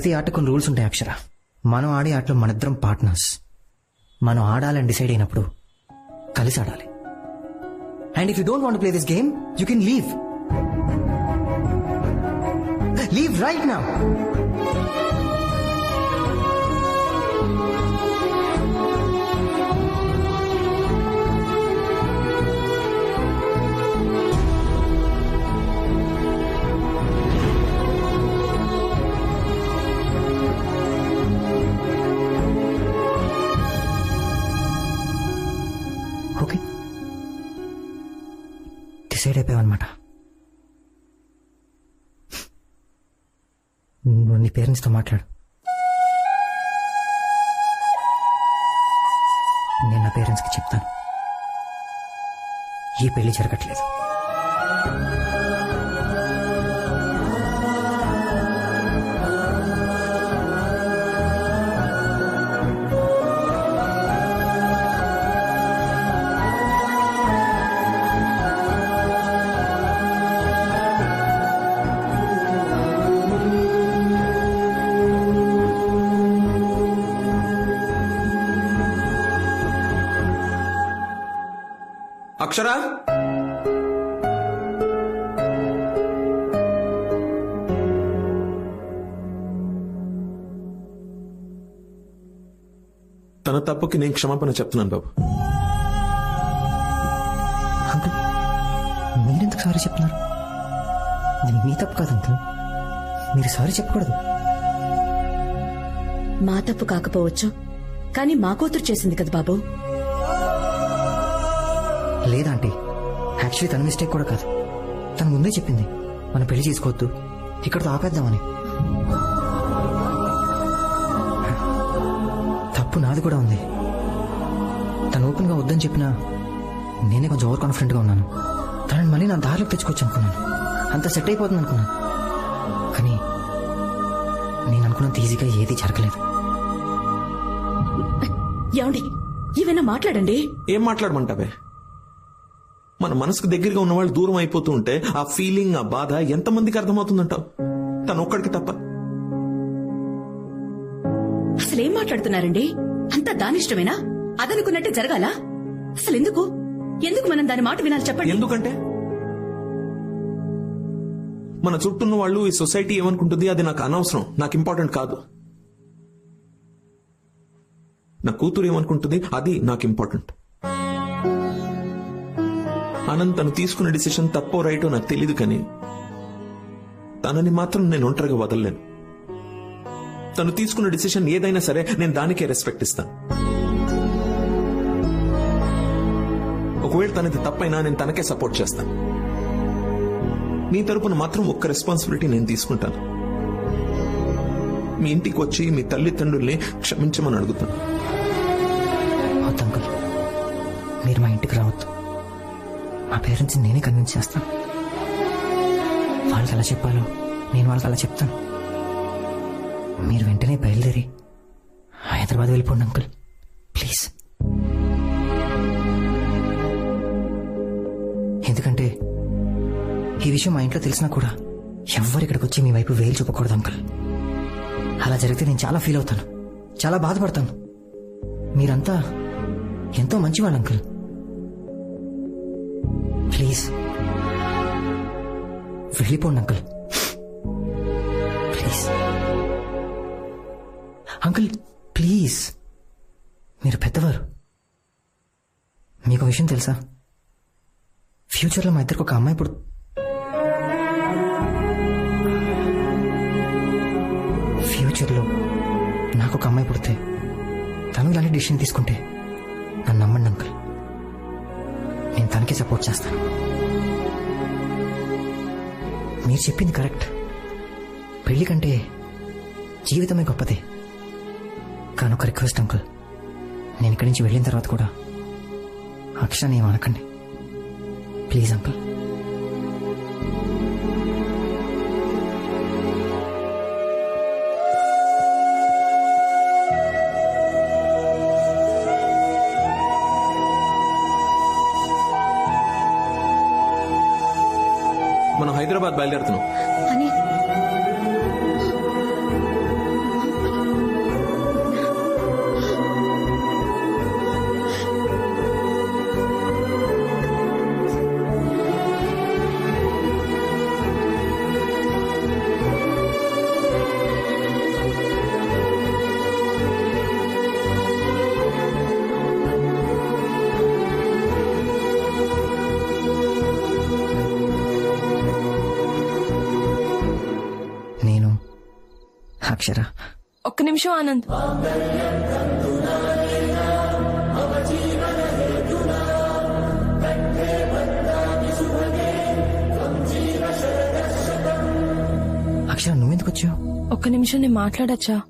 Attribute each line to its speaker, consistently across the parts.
Speaker 1: ప్రతి ఆట కొన్ని రూల్స్ ఉంటాయి అక్షర. మనం ఆడే ఆటలో మనిద్దరం పార్ట్నర్స్ మనం ఆడాలని డిసైడ్ అయినప్పుడు కలిసి ఆడాలి. And if you don't want play this game you can leave leave right నా డిసైడ్ అయిపోయావన్నమాట నువ్వు నీ పేరెంట్స్తో మాట్లాడు. నేను నా పేరెంట్స్కి చెప్తాను. ఈ పెళ్ళి జరగట్లేదు.
Speaker 2: అక్షరా? తన తప్పుకి నేను క్షమాపణ చెప్తున్నాను బాబు.
Speaker 1: అంకుల్ మీరెందుకు సారీ చెప్తున్నారు? ఇది మీ తప్పు కాదు అంకుల్. మీరు సారీ చెప్పకూడదు.
Speaker 3: మా తప్పు కాకపోవచ్చు కానీ మా కూతురు చేసింది కదా బాబు.
Speaker 1: లేదంటే యాక్చువల్లీ తన మిస్టేక్ కూడా కాదు. తను ముందే చెప్పింది మనం పెళ్ళి చేసుకోవద్దు. ఇక్కడతో ఆపేద్దామని. తప్పు నాది కూడా ఉంది. తను ఓపెన్గా వద్దని చెప్పినా నేనే కొంచెం ఓవర్ కాన్ఫిడెంట్గా ఉన్నాను. తనని మళ్ళీ నా దారిలోకి తెచ్చుకోవచ్చు అనుకున్నాను. అంత సెట్ అయిపోతుంది అనుకున్నాను. కానీ నేను అనుకున్నంత ఈజీగా ఏది జరగలేదు.
Speaker 3: ఏమండి ఏమైనా మాట్లాడండి.
Speaker 2: ఏం మాట్లాడమంటావే? మన మనసుకు దగ్గరగా ఉన్న వాళ్ళు దూరం అయిపోతూ ఉంటే ఆ ఫీలింగ్ ఆ బాధ ఎంతమందికి అర్థమవుతుందంటావు తను ఒక్కడికి తప్ప.
Speaker 3: అసలు ఏం మాట్లాడుతున్నారండి? అంతా దానిష్టమేనా? అదనుకున్నట్టే జరగాల? అసలు ఎందుకు ఎందుకు మనం దాని మాట వినాలి చెప్పండి?
Speaker 2: ఎందుకంటే? మన చుట్టూన్న వాళ్ళు ఈ సొసైటీ ఏమనుకుంటుంది? అది నాకు అనవసరం. నాకు ఇంపార్టెంట్ కాదు. నా కూతురు ఏమనుకుంటుంది? అది నాకు ఇంపార్టెంట్. ఆనంద్ తను తీసుకున్న డిసిషన్ తప్పో రైటో నాకు తెలియదు కానీ తనని మాత్రం నేను ఒంటరిగా వదలలేను. తను తీసుకున్న డిసిషన్ ఏదైనా సరే నేను దానికే రెస్పెక్ట్ ఇస్తాను. ఒకవేళ తనది తప్పైనా నేను తనకే సపోర్ట్ చేస్తాను. మీ తరపున మాత్రం ఒక్క రెస్పాన్సిబిలిటీ నేను తీసుకుంటాను. మీ ఇంటికి వచ్చి మీ తల్లిదండ్రుల్ని క్షమించమని అడుగుతాను.
Speaker 1: మీరు మా ఇంటికి రావద్దు. మా పేరెంట్స్ నేనే కన్విన్స్ చేస్తాను. వాళ్ళకి ఎలా చెప్పాలో నేను వాళ్ళకి అలా చెప్తాను. మీరు వెంటనే బయలుదేరి హైదరాబాద్ వెళ్ళిపోండి అంకుల్. ప్లీజ్. ఎందుకంటే ఈ విషయం మా ఇంట్లో తెలిసినా కూడా ఎవ్వరు ఇక్కడికి వచ్చి మీ వైపు వేలు చూపకూడదు అంకుల్. అలా జరిగితే నేను చాలా ఫీల్ అవుతాను. చాలా బాధపడతాను. మీరంతా ఎంతో మంచివాళ్ళు అంకుల్. ప్లీజ్. వెళ్ళిపోండి అంకుల్. ప్లీజ్. Uncle please. మీరు పెద్దవారు. మీకు విషయం తెలుసా? ఫ్యూచర్లో మా ఇద్దరికి ఒక అమ్మాయి ఇప్పుడు ఫ్యూచర్లో నాకు ఒక అమ్మాయి పుడితే తను ఇలాంటి డిసిషన్ తీసుకుంటే నన్ను నమ్మండి అంకుల్. నేను తనకే సపోర్ట్ చేస్తాను. మీరు చెప్పింది కరెక్ట్. పెళ్ళి కంటే జీవితమే గొప్పదే. కానీ ఒక రిక్వెస్ట్ అంకుల్. నేను ఇక్కడి నుంచి వెళ్ళిన తర్వాత కూడా అక్షరాన్ని ఏమనకండి ప్లీజ్ అంకుల్.
Speaker 2: మనం
Speaker 1: అక్షర.
Speaker 4: ఒక్క నిమిషం ఆనంద్.
Speaker 1: అక్షర నువ్వెందుకు వచ్చావు
Speaker 4: ఒక్క నిమిషం నేను మాట్లాడచ్చా?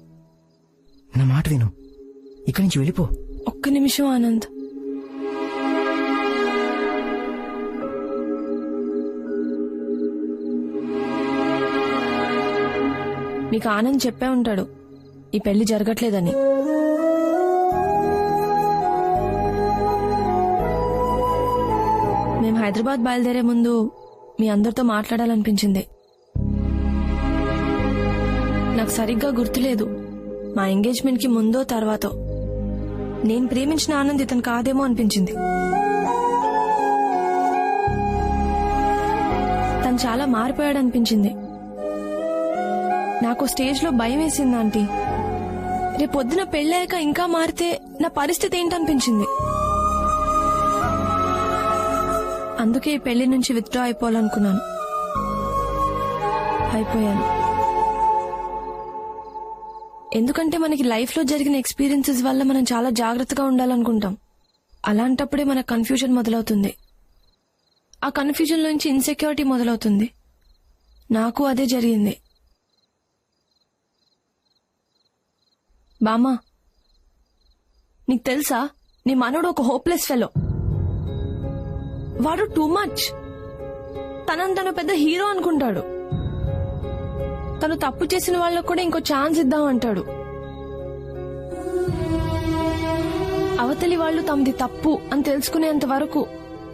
Speaker 1: నా మాట విను. ఇక్కడి నుంచి వెళ్ళిపో.
Speaker 4: ఒక్క నిమిషం ఆనంద్. మీకు ఆనంద్ చెప్పే ఉంటాడు. ఈ పెళ్ళి జరగట్లేదని. మేము హైదరాబాద్ బయలుదేరే ముందు మీ అందరితో మాట్లాడాలనిపించింది. నాకు సరిగ్గా గుర్తులేదు. మా ఎంగేజ్మెంట్కి ముందో తర్వాతో. నేను ప్రేమించిన ఆనంద్ ఇతను కాదేమో అనిపించింది. తను చాలా మారిపోయాడు అనిపించింది నాకు స్టేజ్లో భయం వేసింది ఆంటీ. రేపు పొద్దున పెళ్ళాక ఇంకా మారితే నా పరిస్థితి ఏంటనిపించింది? అందుకే ఈ పెళ్ళి నుంచి విత్డ్రా అయిపోవాలనుకున్నాను. అయిపోయాను. ఎందుకంటే మనకి లైఫ్లో జరిగిన ఎక్స్పీరియన్సెస్ వల్ల మనం చాలా జాగ్రత్తగా ఉండాలనుకుంటాం. అలాంటప్పుడే మన కన్ఫ్యూజన్ మొదలవుతుంది. ఆ కన్ఫ్యూజన్ నుంచి ఇన్సెక్యూరిటీ మొదలవుతుంది. నాకు అదే జరిగింది. బామా నీకు తెలుసా నీ మనోడు ఒక హోప్లెస్ ఫెలో వాడు టూ మచ్ తనని తను పెద్ద హీరో అనుకుంటాడు. తను తప్పు చేసిన వాళ్ళకు కూడా ఇంకో ఛాన్స్ ఇద్దాం అంటాడు. అవతలి వాళ్ళు తమది తప్పు అని తెలుసుకునేంత వరకు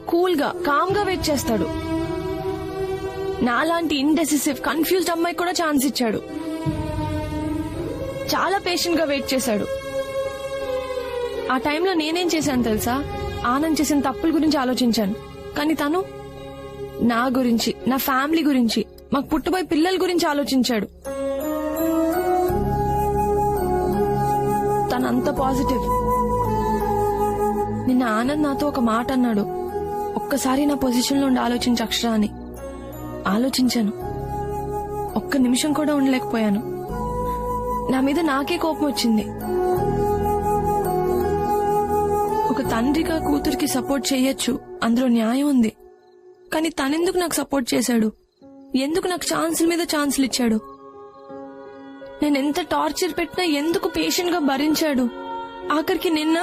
Speaker 4: కూల్గా కామ్గా వెయిట్ చేస్తాడు. నాలాంటి ఇండెసిసివ్ కన్ఫ్యూజ్డ్ అమ్మాయి కూడా ఛాన్స్ ఇచ్చాడు. చాలా పేషెంట్గా వెయిట్ చేశాడు. ఆ టైంలో నేనేం చేశాను తెలుసా? ఆనంద్ చేసిన తప్పుల గురించి ఆలోచించాను. కానీ తను నా గురించి నా ఫ్యామిలీ గురించి మాకు పుట్టబోయే పిల్లల గురించి ఆలోచించాడు. తనంత పాజిటివ్ నిన్న ఆనంద్ నాతో ఒక మాట అన్నాడు. ఒక్కసారి నా పొజిషన్లో ఉండి ఆలోచించు అని ఆలోచించాను. ఒక్క నిమిషం కూడా ఉండలేకపోయాను. నా మీద నాకే కోపం వచ్చింది. ఒక తండ్రిగా కూతురికి సపోర్ట్ చేయొచ్చు అందులో న్యాయం ఉంది. కానీ తనెందుకు నాకు సపోర్ట్ చేశాడు? ఎందుకు నాకు ఛాన్సుల మీద ఛాన్సులు ఇచ్చాడు? నేను ఎంత టార్చర్ పెట్టినా ఎందుకు పేషెంట్గా భరించాడు? ఆఖరికి నిన్న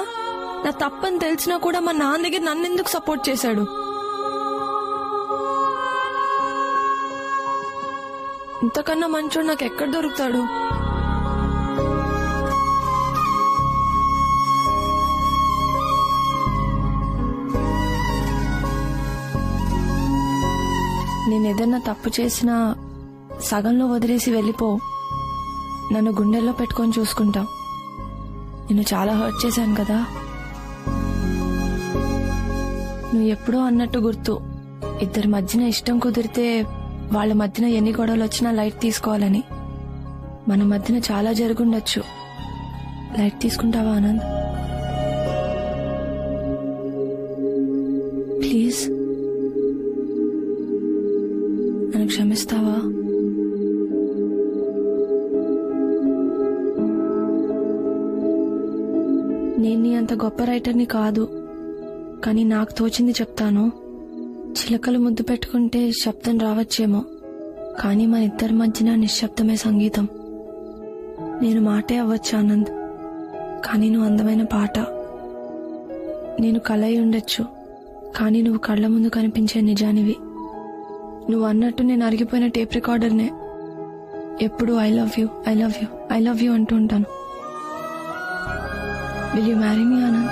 Speaker 4: నా తప్పని తెలిసినా కూడా మా నాన్న దగ్గర నన్ను ఎందుకు సపోర్ట్ చేశాడు? ఇంతకన్నా మంచోడు నాకు ఎక్కడ దొరుకుతాడు? నేను ఏదన్నా తప్పు చేసినా సగంలో వదిలేసి వెళ్ళిపో. నన్ను గుండెల్లో పెట్టుకొని చూసుకుంటావు నిన్ను చాలా హర్ట్ చేశాను కదా. నువ్వు ఎప్పుడో అన్నట్టు గుర్తు. ఇద్దరి మధ్యన ఇష్టం కుదిరితే వాళ్ళ మధ్యన ఎన్ని గొడవలు వచ్చినా లైట్ తీసుకోవాలని. మన మధ్యన చాలా జరుగుండొచ్చు. లైట్ తీసుకుంటావా ఆనంద్? గొప్ప రైటర్ని కాదు. కానీ నాకు తోచింది చెప్తాను. చిలకలు ముద్దు పెట్టుకుంటే శబ్దం రావచ్చేమో. కానీ మన ఇద్దరి మధ్యన నిశ్శబ్దమే సంగీతం. నేను మాటే అవ్వచ్చు ఆనంద్. కానీ నువ్వు అందమైన పాట. నేను కలయి ఉండొచ్చు. కానీ నువ్వు కళ్ళ ముందు కనిపించే నిజానివి. నువ్వు అన్నట్టు నేను అరిగిపోయిన టేప్ రికార్డర్నే. ఎప్పుడు I love you I love you I love you అంటూ ఉంటాను. Will you marry me Anand